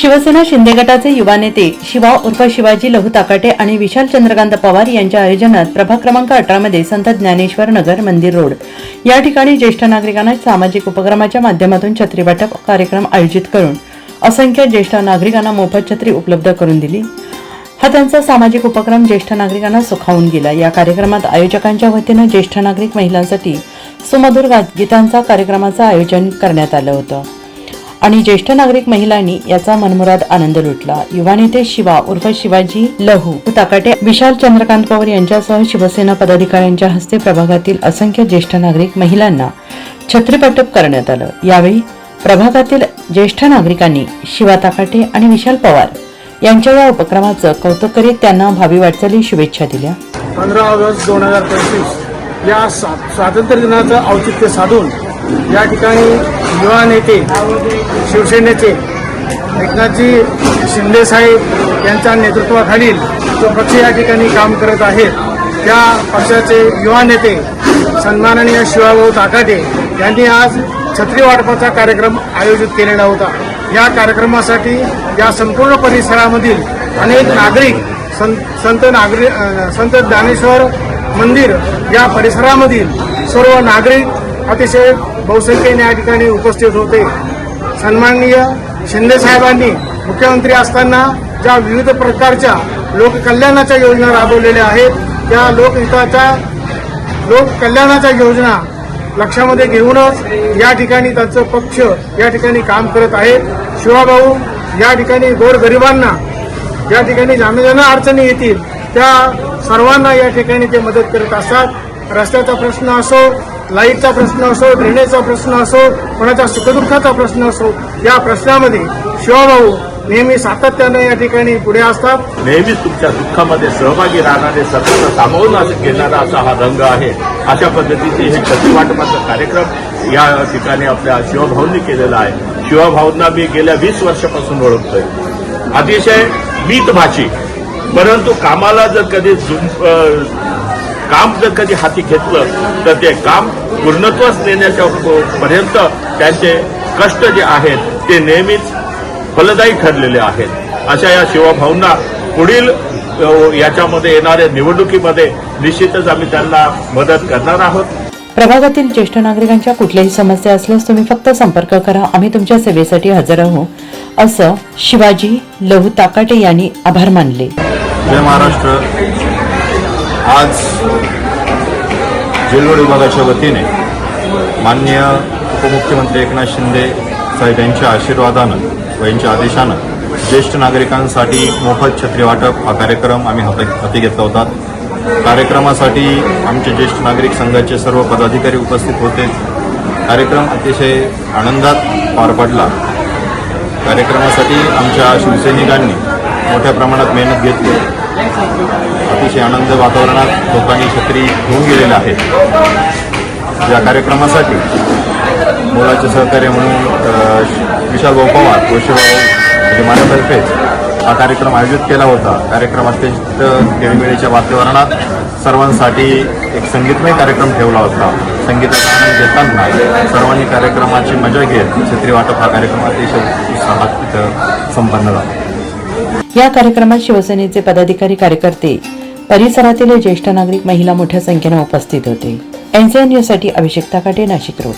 शिवसेना शिंदे गटाचे युवा नेते शिवा उर्फ शिवाजी लहू ताकाटे आणि विशाल चंद्रकांत पवार यांच्या आयोजनात प्रभाग क्रमांक अठरामध्ये संत ज्ञानेश्वर नगर मंदिर रोड. या ठिकाणी ज्येष्ठ नागरिकांना सामाजिक उपक्रमाच्या माध्यमातून छत्री वाटप कार्यक्रम आयोजित करून असंख्य ज्येष्ठ नागरिकांना मोफत छत्री उपलब्ध करून दिली. हा त्यांचा सामाजिक उपक्रम ज्येष्ठ नागरिकांना सुखावून गेला. या कार्यक्रमात आयोजकांच्या वतीनं ज्येष्ठ नागरिक महिलांसाठी सुमधुर गीतांचा कार्यक्रमाचं आयोजन करण्यात आलं होतं. आणि ज्येष्ठ नागरिक महिलांनी याचा मनमुराद आनंद लुटला. युवा नेते शिवा उर्फ शिवाजी लहू ताकाटे विशाल चंद्रकांत पवार यांच्यासह शिवसेना पदाधिकाऱ्यांच्या हस्ते प्रभागातील असंख्य ज्येष्ठ नागरिक महिलांना छत्रीपटप करण्यात आलं. यावेळी प्रभागातील ज्येष्ठ नागरिकांनी शिवा ताकाटे आणि विशाल पवार यांच्या या उपक्रमाचं कौतुक करीत त्यांना भावी वाटचाली शुभेच्छा दिल्या. पंधरा ऑगस्ट दोन हजार पंचवीस या स्वातंत्र्य दिनाचं औचित्य साधून या ठिकाणी युवा नेते शिवसेनेचे एकनाथजी शिंदेसाहेब यांच्या नेतृत्वाखालील जो पक्ष या ठिकाणी काम करत आहेत त्या पक्षाचे युवा नेते सन्माननीय शिवाभाऊ ताकाटे यांनी आज छत्री वाटपाचा कार्यक्रम आयोजित केलेला होता. या कार्यक्रमासाठी या संपूर्ण परिसरामधील अनेक नागरिक संत संत नागरिक संत ज्ञानेश्वर मंदिर या परिसरामधील सर्व नागरिक अतिशय बहुसंख्येने या ठिकाणी उपस्थित होते. सन्माननीय शिंदे साहेबांनी मुख्यमंत्री असताना ज्या विविध प्रकारच्या लोककल्याणाच्या योजना राबवलेल्या आहेत त्या लोकहिताच्या लोककल्याणाच्या योजना लक्षामध्ये घेऊनच या ठिकाणी त्यांचं पक्ष या ठिकाणी काम करत आहे. शिवाभाऊ या ठिकाणी गोरगरिबांना या ठिकाणी ज्यांना ज्यांना अडचणी येतील त्या सर्वांना या ठिकाणी ते मदत करत असतात. रस्त्याचा प्रश्न असो लाईटचा प्रश्न असो ड्रेनेजचा प्रश्न असो कोणाच्या सुखदुःखाचा प्रश्न असो या प्रश्नामध्ये शिवाभाऊ नेहमी सातत्यानं या ठिकाणी पुढे असतात. नेहमीच तुमच्या दुःखामध्ये सहभागी राहणारे सतत सामावून घेणारा असा हा रंग आहे. अशा पद्धतीचे हे छत्री कार्यक्रम या ठिकाणी आपल्या शिवभाऊंनी केलेला आहे. शिवभाऊंना मी गेल्या वीस वर्षापासून ओळखतोय. अतिशय मीतभाषी परंतु कामाला जर कधी अं, काम जर कधी हाती घेतलं तर ते काम पूर्णत्वास नेण्याच्या पर्यंत त्यांचे कष्ट जे आहेत ते नेहमीच फलदायी ठरलेले आहेत. अशा या शिवभाऊंना पुढील याच्यामध्ये येणाऱ्या निवडणुकीमध्ये निश्चितच आम्ही त्यांना मदत करणार आहोत. प्रभागातील ज्येष्ठ नागरिकांच्या कुठल्याही समस्या असल्यास तुम्ही फक्त संपर्क करा. आम्ही तुमच्या सेवेसाठी हजर आहोत. असं शिवाजी लहू ताकाटे यांनी आभार मानले. जय महाराष्ट्र. आज जेलवड विभागाच्या वतीने माननीय उपमुख्यमंत्री एकनाथ शिंदे साहेब यांच्या आशीर्वादानं व यांच्या आदेशानं ज्येष्ठ नागरिकांसाठी मोफत छत्री वाटप हा कार्यक्रम आम्ही हाती हाती घेतला होता. कार्यक्रमासाठी आमचे ज्येष्ठ नागरिक संघाचे सर्व पदाधिकारी उपस्थित होते. कार्यक्रम अतिशय आनंदात पार पडला. कार्यक्रमासाठी आमच्या शिवसैनिकांनी मोठ्या प्रमाणात मेहनत घेतली. अतिशय आनंद वातावरणात लोकांनी छत्री घेऊन गेलेला आहे. या कार्यक्रमासाठी मुलाचे सहकार्य म्हणून विशाल भाऊ पवार व शिवभाऊ हा कार्यक्रम आयोजित केला होता. कार्यक्रम अत्यंत खेळीमेळीच्या वातावरणात सर्वांसाठी एक संगीतमय कार्यक्रम ठेवला होता. संगीताचा आनंद घेताना सर्वांनी कार्यक्रमाची मजा घेत छत्री वाटप हा कार्यक्रम अतिशय उत्साहात संपन्न झाला. या कार्यक्रमात शिवसेनेचे पदाधिकारी कार्यकर्ते परिसरातील ज्येष्ठ नागरिक महिला मोठ्या संख्येने उपस्थित होते. एनसीएन न्यूजसाठी अभिषेक ताकाटे नाशिक रोड.